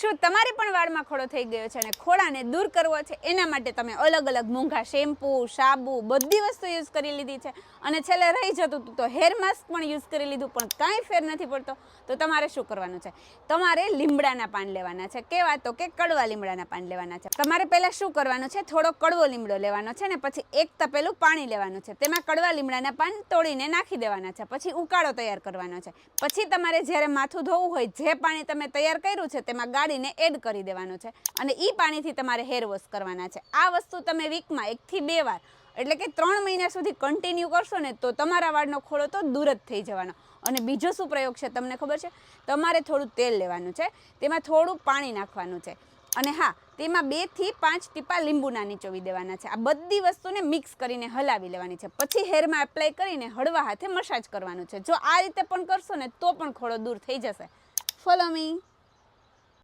શું તમારે પણ વાળમાં ખોડો થઈ ગયો છે અને ખોડાને દૂર કરવો છે? એના માટે તમે અલગ અલગ મોંઘા, શેમ્પૂ, સાબુ બધી વસ્તુ યુઝ કરી લીધી છે. અને છેલ્લે રહી જતું હતું તો હેર માસ્ક પણ યુઝ કરી લીધું, પણ કાંઈ ફેર નથી પડતો. તો તમારે શું કરવાનું છે? તમારે લીમડાના પાન લેવાના છે. કેવા તો કે કડવા લીમડાના પાન લેવાના છે. તમારે પહેલાં શું કરવાનું છે? થોડો કડવો લીમડો લેવાનો છે ને પછી એક તપેલું પાણી લેવાનું છે. તેમાં કડવા લીમડાના પાન તોડીને નાખી દેવાના છે. પછી ઉકાળો તૈયાર કરવાનો છે. પછી તમારે જ્યારે માથું ધોવું હોય, જે પાણી તમે તૈયાર કર્યું છે, તેમાં ગાળીને એડ કરી દેવાનું છે અને એ પાણીથી તમારે હેર વોશ કરવાના છે. આ વસ્તુ તમે વીકમાં એકથી બે વાર, એટલે કે ત્રણ મહિના સુધી કન્ટિન્યુ કરશો ને તો તમારા વાળનો ખોળો તો દૂર જ થઈ જવાનો. અને બીજો શું પ્રયોગ છે તમને ખબર છે? તમારે થોડું તેલ લેવાનું છે, તેમાં થોડું પાણી નાખવાનું છે. અને હા, તેમાં બેથી પાંચ ટીપા લીંબુના નીચોવી દેવાના છે. આ બધી વસ્તુને મિક્સ કરીને હલાવી લેવાની છે. પછી હેરમાં એપ્લાય કરીને હળવા હાથે મસાજ કરવાનું છે. જો આ રીતે પણ કરશો ને તો પણ ખોળો દૂર થઈ જશે. Follow me